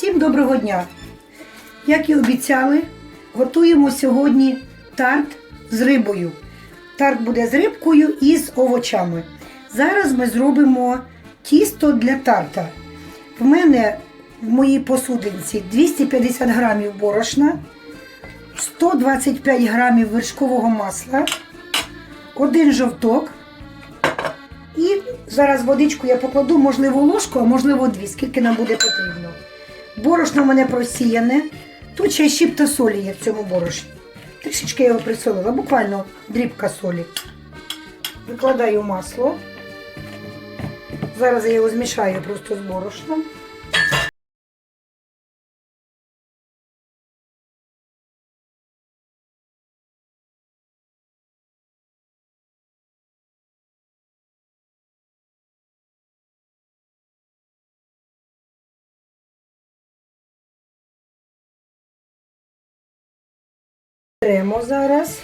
Всім доброго дня! Як і обіцяли, готуємо сьогодні тарт з рибою. Тарт буде з рибкою і з овочами. Зараз ми зробимо тісто для тарта. В мене в моїй посудинці 250 грамів борошна, 125 грамів вершкового масла, один жовток. І зараз водичку я покладу, можливо, ложку, а можливо дві, скільки нам буде потрібно. Борошно в мене просіяне. Тут ще щіпта солі є в цьому борошні. Трішечки його присолила, буквально дрібка солі. Викладаю масло. Зараз я його змішаю просто з борошном. Беремо зараз,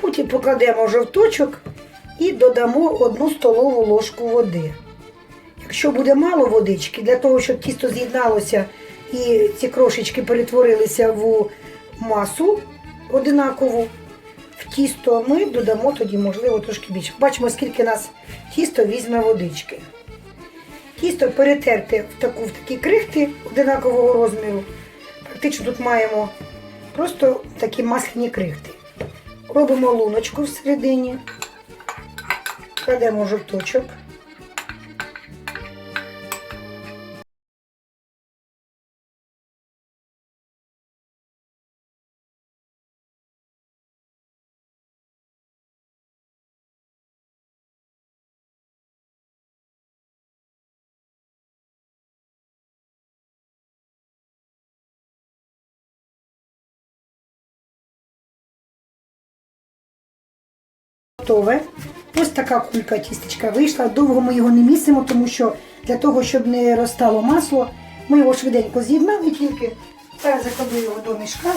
потім покладемо жовточок і додамо одну столову ложку води. Якщо буде мало водички, для того, щоб тісто з'єдналося і ці крошечки перетворилися в масу одинакову, в тісто ми додамо тоді, можливо, трошки більше. Бачимо, скільки нас тісто візьме водички. Тісто перетерте в, таку, в такі крихти одинакового розміру. Практично тут маємо просто такі масляні крихти. Робимо луночку всередині, кладемо жовточок. Готове. Ось така кулька тістечка вийшла. Довго ми його не місимо, тому що для того, щоб не розтало масло, ми його швиденько з'єднали тільки. Зараз закладу його до мішка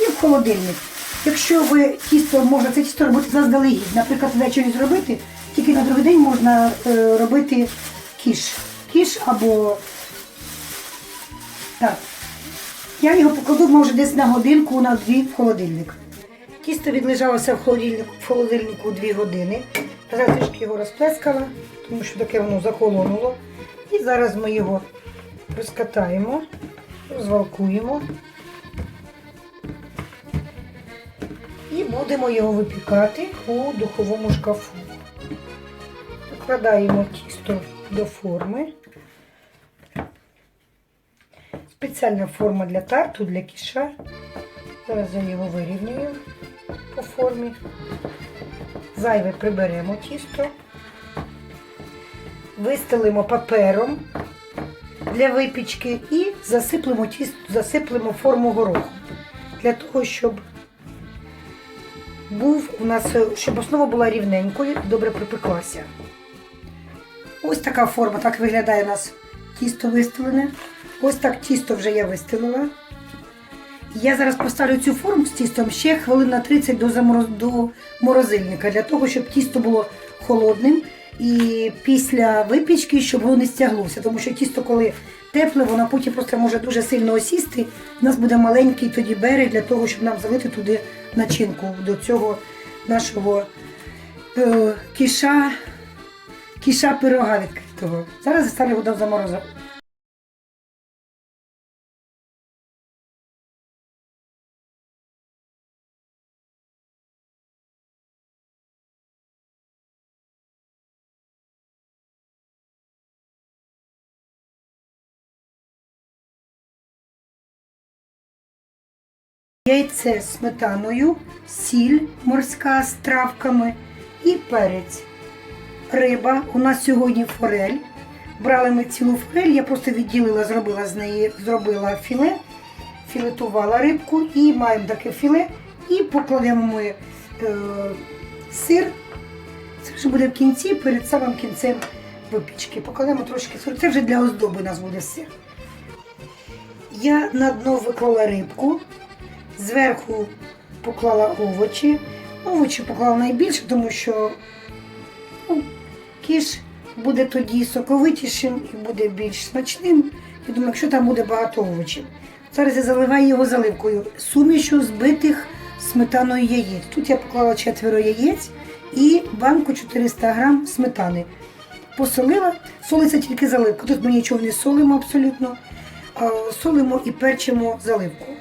і в холодильник. Якщо ви тісто можна це тісто робити заздалегідь, наприклад, ввечері зробити, тільки на другий день можна е, робити кіш. Кіш або так. Я його покладу може десь на годинку, на дві в холодильник. Тісто відлежалося в холодильнику, в холодильнику 2 години. Зараз трішки його розплескала, тому що таке воно захолонуло. І зараз ми його розкатаємо, розвалкуємо. І будемо його випікати у духовому шкафу. Викладаємо тісто до форми. Спеціальна форма для тарту, для кіша. Зараз я його вирівнюю по формі. Зайве приберемо тісто. Вистелимо папером для випічки і засиплемо тісто, засиплемо форму гороху. Для того, щоб був у нас, щоб основа була рівненькою добре припеклася. Ось така форма, так виглядає у нас тісто вистелене. Ось так тісто вже я вистелила. Я зараз поставлю цю форму з тістом ще хвилин на 30 до, замороз... до морозильника, для того, щоб тісто було холодним і після випічки, щоб воно не стяглося. Тому що тісто, коли тепле, воно потім просто може дуже сильно осісти. У нас буде маленький тоді берег для того, щоб нам залити туди начинку до цього нашого е, кіша, кіша пирога відкритого. Зараз я ставлю воду в Яйце з сметаною, сіль морська з травками і перець. Риба. У нас сьогодні форель. Брали ми цілу форель, я просто відділила, зробила з неї зробила філе, філетувала рибку і маємо таке філе. І покладемо ми е, сир. Це вже буде в кінці, перед самим кінцем випічки. Покладемо трошки сиру. Це вже для оздоби у нас буде сир. Я на дно виклала рибку. Зверху поклала овочі. Овочі поклала найбільше, тому що ну, кіш буде тоді соковитішим і буде більш смачним. Я думаю, якщо там буде багато овочів. Зараз я заливаю його заливкою сумішю збитих сметаною яєць. Тут я поклала четверо яєць і банку 400 грам сметани. Посолила, солиться тільки заливка. Тут ми нічого не солимо абсолютно. Солимо і перчимо заливку.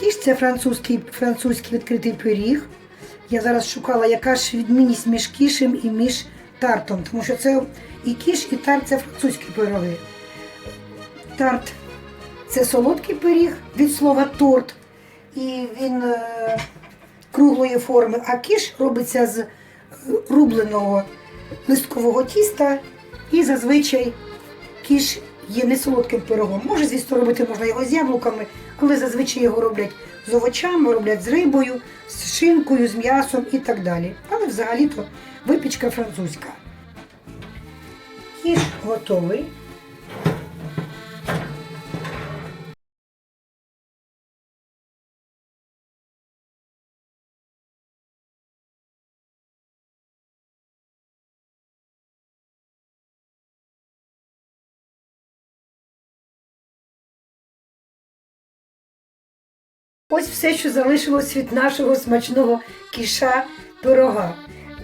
Кіш це французький, французький відкритий пиріг. Я зараз шукала, яка ж відмінність між кішем і між тартом, тому що це і кіш, і тарт це французькі пироги. Тарт це солодкий пиріг від слова торт, і він е, круглої форми, а кіш робиться з е, рубленого листкового тіста і зазвичай кіш є не солодким пирогом. Може, звісно, робити можна його з яблуками, коли зазвичай його роблять з овочами, роблять з рибою, з шинкою, з м'ясом і так далі. Але взагалі-то випічка французька. Кіш готовий. Ось все, що залишилось від нашого смачного кіша пирога.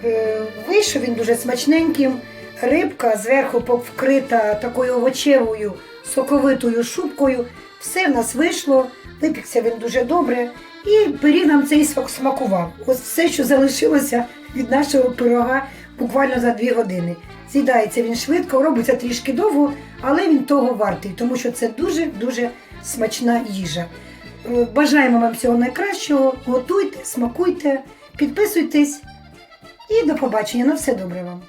Е, Вийшов він дуже смачненьким. Рибка зверху вкрита такою овочевою соковитою шубкою. Все в нас вийшло, випікся він дуже добре. І пиріг нам цей смакував. Ось все, що залишилося від нашого пирога буквально за дві години. З'їдається він швидко, робиться трішки довго, але він того вартий, тому що це дуже-дуже смачна їжа. Бажаємо вам всього найкращого. Готуйте, смакуйте, підписуйтесь і до побачення. На все добре вам.